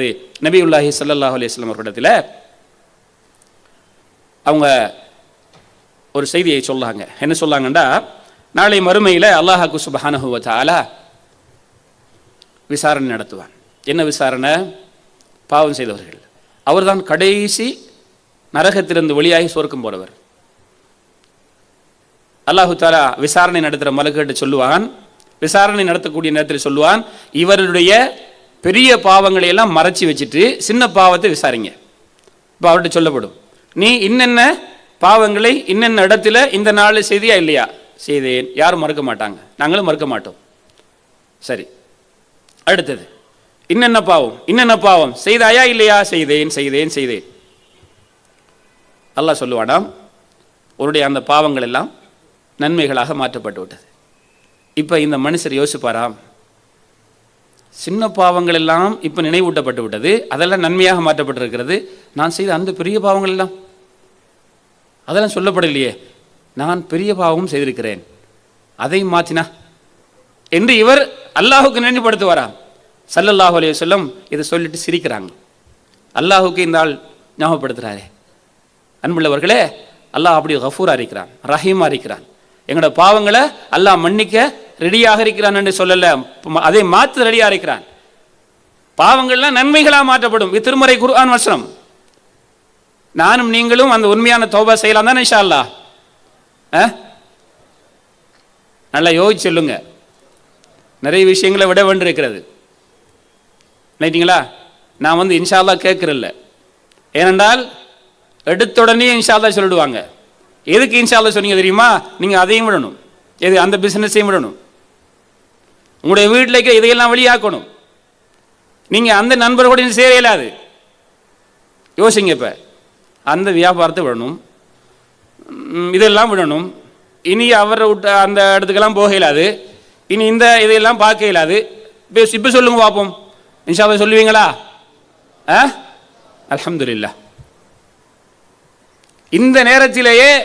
வருகிறது நபியுல்லாஹி ஸல்லல்லாஹு அலைஹி வஸல்லம் அவர்களிடத்தில் அவங்க ஒரு செய்தியை சொல்லாங்க. என்ன சொல்லாங்கன்னா நாளை மறுமையில் அல்லாஹாக்கு சுபஹானஹு விசாரணை நடத்துவான். என்ன விசாரணை? பாவம் செய்தவர்கள். அவர்தான் கடைசி நரகத்திலிருந்து வெளியாகி சொர்க்கம் போறவர். அல்லாஹு தாலா விசாரணை நடத்துகிற மலக்கிட்ட சொல்லுவான். விசாரணை நடத்தக்கூடிய நேரத்தில் சொல்லுவான் இவருடைய பெரிய பாவங்களையெல்லாம் மறைச்சி வச்சுட்டு சின்ன பாவத்தை விசாரிங்க. இப்போ அவர்கிட்ட சொல்லப்படும். நீ இன்னென்ன பாவங்களை இன்னென்ன இடத்துல இந்த நாள் செய்தியா இல்லையா? செய்தேன். யாரும் மறுக்க மாட்டாங்க. நாங்களும் மறுக்க மாட்டோம். சரி. அடுத்தது. இன்னென்ன பாவம்? இன்னென்ன பாவம்? செய்தாயா இல்லையா? செய்தேன் செய்தேன் செய்தேன். அல்லாஹ் சொல்லுவானாம் உன்னுடைய அந்த பாவங்கள் எல்லாம் நன்மைகளாக மாற்றப்பட்டு விட்டது. இப்போ இந்த மனுஷர் யோசிப்பாராம் சின்ன பாவங்கள் எல்லாம் இப்போ நினைவூட்டப்பட்டு விட்டது. அதெல்லாம் நன்மையாக மாற்றப்பட்டிருக்கிறது. நான் செய்த அந்த பெரிய பாவங்கள் எல்லாம். அதெல்லாம் சொல்லப்படலையே. நான் பெரிய பாவமும் செய்திருக்கிறேன். அதை மாற்றினா? என்று இவர் அல்லாஹுக்கு நினைவுபடுத்துவாராம் சல்லல்லாஹு அலைய சொல்லம் இதை சொல்லிட்டு சிரிக்கிறாங்க. அல்லாஹுக்கு இந்த ஆள் ஞாபகப்படுத்துகிறாரே அன்புள்ளவர்களே அல்லாஹ் அப்படி கஃபூரா இருக்கிறான் ரஹீம் இருக்கிறான். எங்களோட பாவங்களை அல்லாஹ் மன்னிக்க ரெடியாக இருக்கிறான் என்று சொல்லல. அதை மாற்ற ரெடியாக இருக்கிறான். பாவங்கள்லாம் நன்மைகளாக மாற்றப்படும். இது திருமறை குர்ஆன் வசனம். நானும் நீங்களும் அந்த உண்மையான தோபா செய்யலாம் தானே இன்ஷா ஆ? நல்லா யோசிச்சு சொல்லுங்க. நிறைய விஷயங்களை விட வேண்டியிருக்கிறது நினைட்டிங்களா நான் வந்து இன்ஷால்லா அல்லாஹ் கேட்கறதில்ல. ஏனென்றால் எடுத்துடனே உடனே சொல்லிடுவாங்க. எதுக்கு இன்ஷால்லா சொன்னீங்க தெரியுமா? நீங்கள் அதையும் விடணும். எது அந்த பிஸ்னஸையும் விடணும். உங்களுடைய வீட்டில் இருக்கிற இதையெல்லாம் வெளியாக்கணும். நீங்கள் அந்த நண்பர்களோட சேர இயலாது யோசிங்க இப்போ. அந்த வியாபாரத்தை விடணும். இதெல்லாம் விடணும். இனி அவரை விட்ட அந்த இடத்துக்கெல்லாம் போக இயலாது. இனி இந்த இதையெல்லாம் பார்க்க இயலாது. இப்போ இப்போ சொல்லுங்க பார்ப்போம். இன்ஷா சொல்லுவீங்களா? ஆ? அலமதுல்லா இந்த நேரத்திலேயே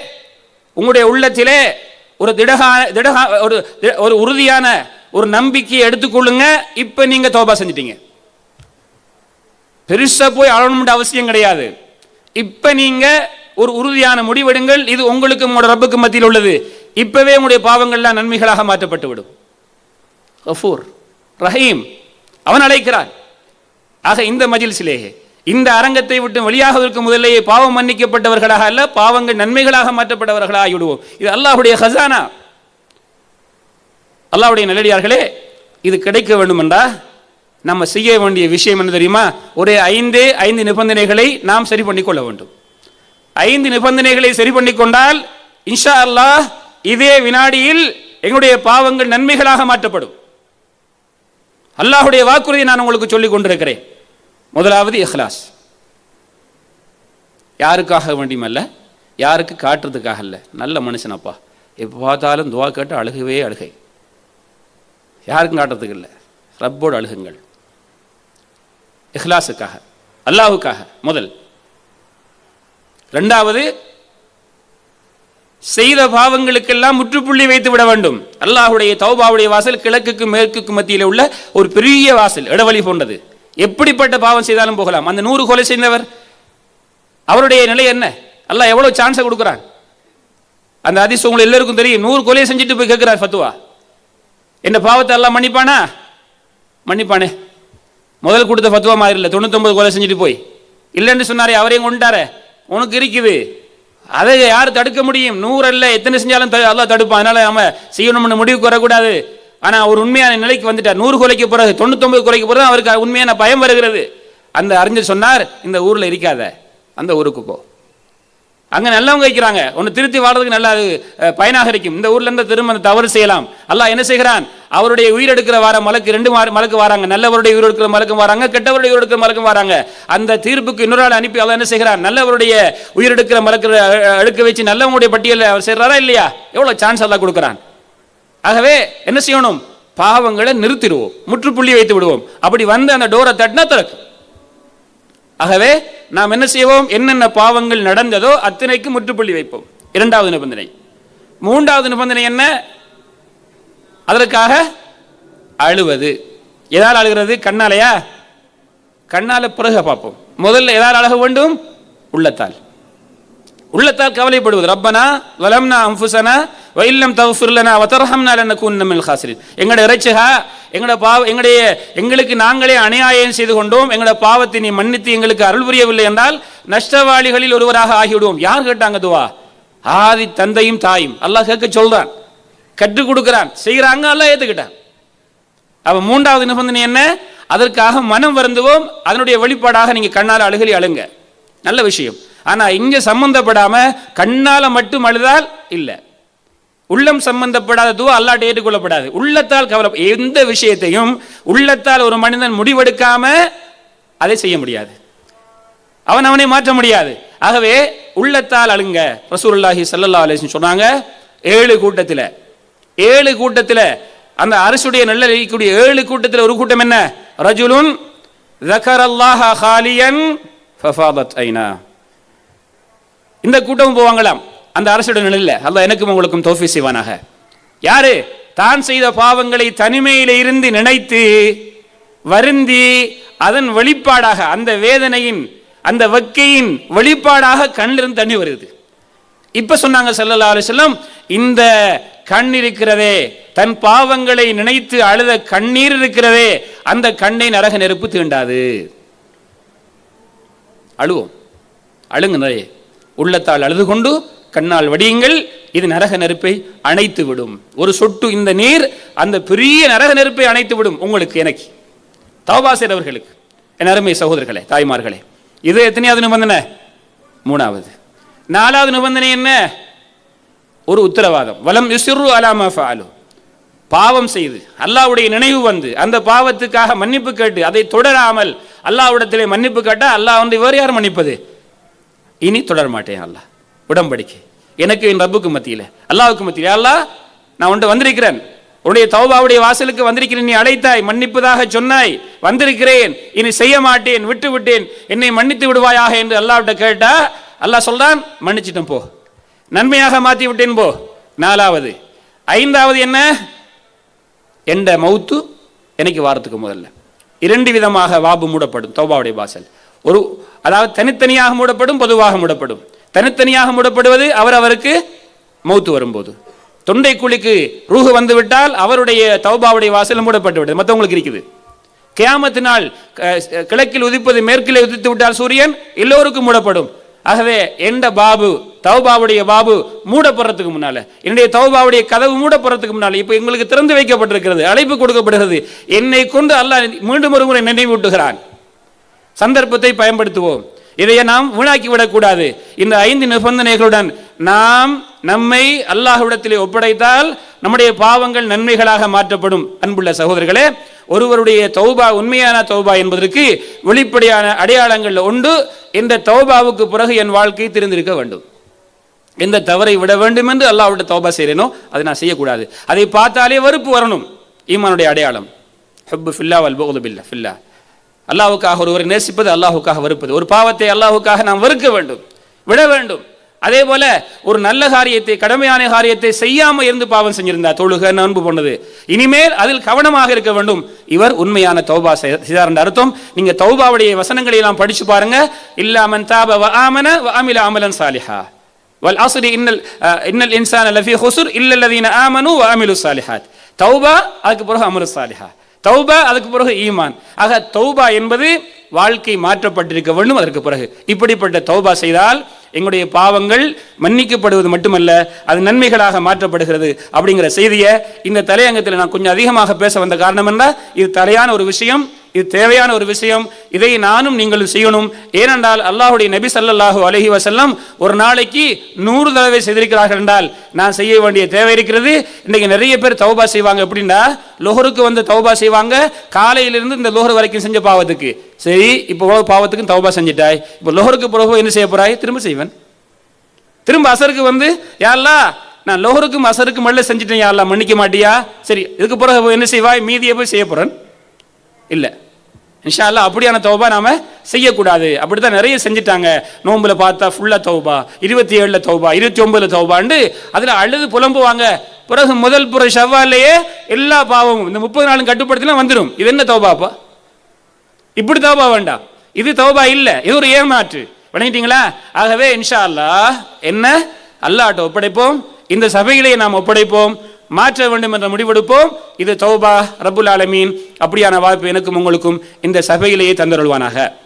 உங்களுடைய உள்ளத்திலே ஒரு திடகா திடகா ஒரு ஒரு உறுதியான ஒரு நம்பிக்கையை எடுத்துக்கொள்ளுங்க. இப்போ நீங்க தோபா செஞ்சிட்டீங்க. பெருசா போய் அழணும்ன்ற அவசியம் கிடையாது. இப்ப நீங்க ஒரு உறுதியான முடிவெடுங்கள். இது உங்களுக்கு உங்களோட ரப்புக்கு மத்தியில் உள்ளது. இப்பவே உங்களுடைய பாவங்கள்லாம் நன்மைகளாக மாற்றப்பட்டு விடும். கஃபூர் ரஹீம் அவன் அழைக்கிறான். ஆக இந்த மஜில்சிலே இந்த அரங்கத்தை விட்டு வெளியாகுவதற்கு முதலேயே பாவம் மன்னிக்கப்பட்டவர்களாக அல்ல பாவங்கள் நன்மைகளாக மாற்றப்பட்டவர்களாக ஆகிவிடுவோம் இது அல்லாஹுடைய ஹசானா அல்லாவுடைய நல்லடியார்களே இது கிடைக்க வேண்டுமென்றா? நம்ம செய்ய வேண்டிய விஷயம் என்ன தெரியுமா? ஒரு ஐந்தே ஐந்து நிபந்தனைகளை நாம் சரி பண்ணிக்கொள்ள வேண்டும். ஐந்து நிபந்தனைகளை சரி பண்ணிக்கொண்டால் இன்ஷா அல்லாஹ் இதே வினாடியில் எங்களுடைய பாவங்கள் நன்மைகளாக மாற்றப்படும். அல்லாஹுடைய வாக்குறுதி நான் உங்களுக்கு சொல்லிக் கொண்டிருக்கிறேன். முதலாவது இஹ்லாஸ். யாருக்காக வேண்டியுமல்ல? யாருக்கு காட்டுறதுக்காக அல்ல. நல்ல மனுஷனப்பா. எப்போ பார்த்தாலும் துவா கேட்டு அழுகவே அழுகை. யாருக்கும் காட்டுறதுக்கு இல்லை ரப்போடு அழுகுங்கள். இஹ்லாஸுக்காக அல்லாஹுக்காக முதல். ரெண்டாவது செய்த பாவங்களுக்கெல்லாம் முற்றுப்புள்ளி வைத்து விட வேண்டும். அல்லாஹ்வுடைய தௌபாவுடைய வாசல் கிழக்குக்கு மேற்குக்கு மத்தியில் உள்ள ஒரு பெரிய வாசல் இடவழி போன்றது. எப்படிப்பட்ட பாவம் செய்தாலும் போகலாம். அந்த நூறு கொலை செய்தவர் அவருடைய நிலை என்ன? அல்லாஹ் எவ்வளவு சான்ஸை கொடுக்குறான்? அந்த அதிசயம் உங்களுக்கு எல்லாருக்கும் தெரியும். நூறு கொலையை செஞ்சுட்டு போய் கேட்கிறார் ஃபத்துவா. என்ன பாவத்தை எல்லாம் மன்னிப்பானா? மன்னிப்பானே. முதல் கொடுத்த ஃபத்துவா மாதிரி இல்லை. தொண்ணூத்தொம்பது கொலை செஞ்சுட்டு போய். இல்லைன்னு சொன்னாரே அவரையும் கொண்டுட்டாரே உனக்கு இருக்குது. அதை யார் தடுக்க முடியும்? நூறு அல்ல. எத்தனை செஞ்சாலும் த- தடுப்பான். அதனால நம்ம செய்யணும்னு முடிவுக்கு வரக்கூடாது. ஆனால் அவர் உண்மையான நிலைக்கு வந்துட்டார். நூறு கொலைக்கு பிறகு தொண்ணூத்தொம்பது கொலைக்கு பிறகு அவருக்கு உண்மையான பயம் வருகிறது. அந்த அறிஞர் சொன்னார் இந்த ஊரில் இருக்காத. அந்த ஊருக்கு போ. அங்கே நல்லவங்க வைக்கிறாங்க. ஒன்று திருத்தி வாழ்றதுக்கு நல்லா அது, பயனாக இருக்கும். இந்த ஊர்லேருந்து திரும்ப அந்த தவறு செய்யலாம். அல்லாஹ் என்ன செய்கிறான்? அவருடைய உயிரெடுக்கிற வார மலக்கு ரெண்டு மாறு- மலக்கு வராங்க. நல்லவருடைய உயிர் எடுக்கிற மலக்கும் வராங்க கெட்டவருடைய உயிரெடுக்கிற மலக்கும் வராங்க. அந்த தீர்ப்புக்கு இன்னொரு ஆள் அனுப்பி அவர் என்ன செய்கிறார்? நல்லவருடைய உயிரெடுக்கிற மலக்கு எடுக்க வச்சு நல்லவங்களுடைய பட்டியலில் அவர் செய்கிறாரா இல்லையா? எவ்வளோ சான்ஸ் எல்லாம் கொடுக்குறான். ஆகவே என்ன செய்யணும்? பாவங்களை நிறுத்திடுவோம். முற்றுப்புள்ளி வைத்து விடுவோம். அப்படி வந்து அந்த டோரை தட்டினா திறக்கும். ஆகவே நாம் என்ன செய்வோம்? என்னென்ன பாவங்கள் நடந்ததோ அத்தனைக்கு முற்றுப்புள்ளி வைப்போம். இரண்டாவது நிபந்தனை. மூன்றாவது நிபந்தனை என்ன? அதற்காக அழுவது. எதால் அழுகிறது? கண்ணாலையா? கண்ணால பிறகு பார்ப்போம். முதல்ல எதால் அழக வேண்டும்? உள்ளத்தால். உள்ளத்தால் கவலைப்படுவது. ரப்பனா வலம்னா அம்புசனா வைல்லம் தவஃபிர்லனா வதர்ஹம்னா லனகுன்ன மினல் ஹாசிரின். எங்களோட இறைச்சகா எங்களோட பாவ எங்களுடைய எங்களுக்கு நாங்களே அநியாயம் செய்து கொண்டோம். எங்களோட பாவத்தை நீ மன்னித்து எங்களுக்கு அருள் புரியவில்லை என்றால் நஷ்டவாளிகளில் ஒருவராக ஆகிவிடுவோம். யார் கேட்டாங்க துவா? ஆதி தந்தையும் தாயும். அல்லாஹ் கேட்க சொல்றான். கற்றுக் கொடுக்கிறான் செய்கிறாங்க அல்லாஹ் ஏற்றுக்கிட்டான் அப்போ மூன்றாவது நிபந்தனை என்ன? அதற்காக மனம் வருந்துவோம். அதனுடைய வெளிப்பாடாக நீங்கள் கண்ணால் அழுகலி அழுங்க. நல்ல விஷயம். ஆனால் இங்கே சம்மந்தப்படாமல் கண்ணால் மட்டும் அழுதால் இல்லை. உள்ளம் சம்பந்தப்படாத தூ அல்லாட்ட ஏற்றுக்கொள்ளப்படாது. உள்ளத்தால் கவலை எந்த விஷயத்தையும் உள்ளத்தால் ஒரு மனிதன் முடிவெடுக்காம அதை செய்ய முடியாது. அவன் அவனை மாற்ற முடியாது. ஆகவே உள்ளத்தால் அழுங்க. ரசூலுல்லாஹி ஸல்லல்லாஹு அலைஹி சொன்னாங்க ஏழு கூட்டத்தில். ஏழு கூட்டத்தில் அந்த அரசுடைய நல்ல இருக்கக்கூடிய ஏழு கூட்டத்தில் ஒரு கூட்டம் என்ன? ரஜுலுன் ஜக்கரல்லாஹா ஹாலியன் ஃபஃபாதத் ஐனா. இந்த கூட்டமும் போவாங்களாம். அந்த அரசுடைய நிலையில் அல்ல எனக்கும் உங்களுக்கும் தோஃபி செய்வானாக. யாரு? தான் செய்த பாவங்களை தனிமையில் இருந்து நினைத்து வருந்தி அதன் வெளிப்பாடாக அந்த வேதனையின் அந்த வக்கையின் வெளிப்பாடாக கண்ணிலிருந்து தண்ணி வருது. இப்ப சொன்னாங்க சல்லல்லா அலிசல்லாம் இந்த கண் இருக்கிறதே. தன் பாவங்களை நினைத்து அழுத கண்ணீர் இருக்கிறதே. அந்த கண்ணை நரக நெருப்பு தீண்டாது. அழுவோம். அழுங்க நிறைய. உள்ளத்தால் அழுது கொண்டு கண்ணால் வடியுங்கள். இது நரக நெருப்பை அணைத்து விடும். ஒரு சொட்டு இந்த நீர் அந்த பெரிய நரக நெருப்பை அணைத்து விடும் உங்களுக்கு எனக்கு. தவபாசர் அவர்களுக்கு. என் அருமை சகோதரர்களே தாய்மார்களே. இது எத்தனையாவது நிபந்தனை? மூணாவது. நாலாவது நிபந்தனை என்ன? ஒரு உத்தரவாதம். வலம் யுசிறு அலாமா ஃபாலு பாவம் செய்து அல்லாவுடைய நினைவு வந்து அந்த பாவத்துக்காக மன்னிப்பு கேட்டு அதை தொடராமல் அல்லாவிடத்திலே மன்னிப்பு கேட்டால் அல்லாஹ் வந்து வேறு யார் மன்னிப்பது? இனி தொடர மாட்டேன் அல்லாஹ். உடம்படிக்கை எனக்கு என் ரப்புக்கு மத்தியில் அல்லாவுக்கு மத்தியில் அல்லாஹ் நான் உன்ட்டு வந்திருக்கிறேன். உன்னுடைய தௌபாவுடைய வாசலுக்கு வந்திருக்கிறேன். நீ அழைத்தாய் மன்னிப்பதாக சொன்னாய் வந்திருக்கிறேன். இனி செய்ய மாட்டேன் விட்டு விட்டேன் என்னை மன்னித்து விடுவாயாக? என்று அல்லாஹ்விட்ட கேட்டா அல்லாஹ் சொல்றான் மன்னிச்சிட்டேன் போ. நன்மையாக மாற்றி விட்டேன் போ. நாலாவது. ஐந்தாவது என்ன? எந்த மௌத்து எனக்கு வாரத்துக்கு முதல்ல. இரண்டு விதமாக வாபு மூடப்படும் தௌபாவுடைய வாசல். ஒரு அதாவது தனித்தனியாக மூடப்படும் பொதுவாக மூடப்படும். தனித்தனியாக மூடப்படுவது அவர் அவருக்கு மௌத்து வரும்போது. தொண்டை குழிக்கு ரூஹு வந்துவிட்டால் அவருடைய தௌபாவுடைய வாசல் மூடப்பட்டு விட்டது. மற்றவங்களுக்கு இருக்குது. கியாமத்தினால் க- கிழக்கில் உதிப்பது மேற்கிலே உதித்து விட்டால் சூரியன் எல்லோருக்கும் மூடப்படும். ஆகவே எந்த பாபு தௌபாவுடைய பாபு மூடப்படுறதுக்கு முன்னால என்னுடைய தௌபாவுடைய கதவு மூடப்படுறதுக்கு முன்னால இப்போ எங்களுக்கு திறந்து வைக்கப்பட்டிருக்கிறது அழைப்பு கொடுக்கப்படுகிறது. என்னை கொண்டு அல்லாஹ் மீண்டும் ஒரு முறை நினைவூட்டுகிறான். சந்தர்ப்பத்தை பயன்படுத்துவோம். இதையே நாம் வீணாக்கி விடக்கூடாது. இந்த ஐந்து நிபந்தனைகளுடன் நாம் நம்மை அல்லாஹ்விடத்திலே ஒப்படைத்தால் நம்முடைய பாவங்கள் நன்மைகளாக மாற்றப்படும். அன்புள்ள சகோதரர்களே ஒருவருடைய தௌபா உண்மையான தௌபா என்பதற்கு வெளிப்படையான அடையாளங்கள் உண்டு. இந்த தௌபாவுக்கு பிறகு என் வாழ்க்கை தெரிந்திருக்க வேண்டும். எந்த தவறை விட வேண்டும் என்று அல்லாஹ்விட தௌபா செய்கிறேனோ அதை நான் செய்யக்கூடாது. அதை பார்த்தாலே வெறுப்பு வரணும். ஈமானுடைய அடையாளம். ஹப்பு ஃபில்லா வல் போகுது பில்லா ஃபில்லா. அல்லாஹுக்காக ஒருவரை நேசிப்பது அல்லாஹுக்காக வெறுப்பது. ஒரு பாவத்தை அல்லாஹுக்காக நாம் வெறுக்க வேண்டும். விட வேண்டும். அதே போல ஒரு நல்ல காரியத்தை கடமையான காரியத்தை செய்யாமல் இருந்து பாவம் செஞ்சிருந்தா தொழுக அன்பு போனது இனிமேல் அதில் கவனமாக இருக்க வேண்டும். இவர் உண்மையான தௌபா செய்தார் என்ற அர்த்தம். நீங்க தௌபாவுடைய வசனங்களை எல்லாம் படிச்சு பாருங்க. இல்லாமன் தாப ஆமன அமில அமலன் சாலிஹா. வல் அஸ்ரி இன்னல் இன்னல் இன்சான லஃபி ஹுசுர் இல்லல்லதீன ஆமனு வ அமிலு சாலிஹாத். தௌபா அதுக்கு பிறகு அமலு சாலிஹா தௌபா அதுக்கு பிறகு ஈமான். ஆக தௌபா என்பது வாழ்க்கை மாற்றப்பட்டிருக்க வேண்டும் அதற்கு பிறகு. இப்படிப்பட்ட தௌபா செய்தால் எங்களுடைய பாவங்கள் மன்னிக்கப்படுவது மட்டுமல்ல அது நன்மைகளாக மாற்றப்படுகிறது அப்படிங்கிற செய்தியை இந்த தலையங்கத்தில் நான் கொஞ்சம் அதிகமாக பேச வந்த காரணம் என்ன? இது தலையான ஒரு விஷயம். இது தேவையான ஒரு விஷயம். இதை நானும் நீங்கள் செய்யணும். ஏனென்றால் அல்லாஹுடைய நபி ஸல்லல்லாஹு அலஹி வசல்லம் ஒரு நாளைக்கு நூறு தடவை செய்திருக்கிறார்கள் என்றால் நான் செய்ய வேண்டிய தேவை இருக்கிறது. இன்றைக்கு நிறைய பேர் தௌபா செய்வாங்க. எப்படின்னா லோஹருக்கு வந்து தௌபா செய்வாங்க. காலையிலிருந்து இந்த லோஹர் வரைக்கும் செஞ்ச பாவத்துக்கு. சரி இப்போ இவ்வளவு பாவத்துக்கும் தௌபா செஞ்சிட்டாய். இப்போ லோஹருக்கு பிறகு என்ன செய்ய போறாய்? திரும்ப செய்வேன். திரும்ப அசருக்கு வந்து யாரா நான் லோஹருக்கும் அசருக்கும் மல்ல செஞ்சுட்டேன். யாரெல்லாம் மன்னிக்க மாட்டியா? சரி இதுக்கு பிறகு என்ன செய்வாய்? மீதியை போய் செய்ய போகிறேன் இல்லை. இன்ஷா அல்லாஹ் அப்படியான தௌபா நாம செய்யக்கூடாது. அப்படித்தான் நிறைய செஞ்சுட்டாங்க. நோம்புல பார்த்தா ஃபுல்லா தௌபா. இருபத்தி ஏழுல தௌபா இருபத்தி ஒன்பதுல தௌபாண்டு அதுல அழுது புலம்புவாங்க. பிறகு முதல் புற ஷவ்வாலேயே எல்லா பாவமும் இந்த முப்பது நாளும் கட்டுப்படுத்தினா வந்துடும் இது என்ன தௌபாப்பா இப்படி தௌபா வேண்டாம். இது தௌபா இல்லை. இது ஒரு ஏமாற்று. வணங்கிட்டீங்களா ஆகவே இன்ஷா அல்லாஹ் என்ன? அல்லாட்ட ஒப்படைப்போம். இந்த சபையிலேயே நாம் ஒப்படைப்போம். மாற்ற வேண்டும் என்ற முடிவெடுப்போம். இது தௌபா ரபுல் ஆலமீன். அப்படியான வாய்ப்பு எனக்கும் உங்களுக்கும் இந்த சபையிலேயே தந்தருள்வானாக.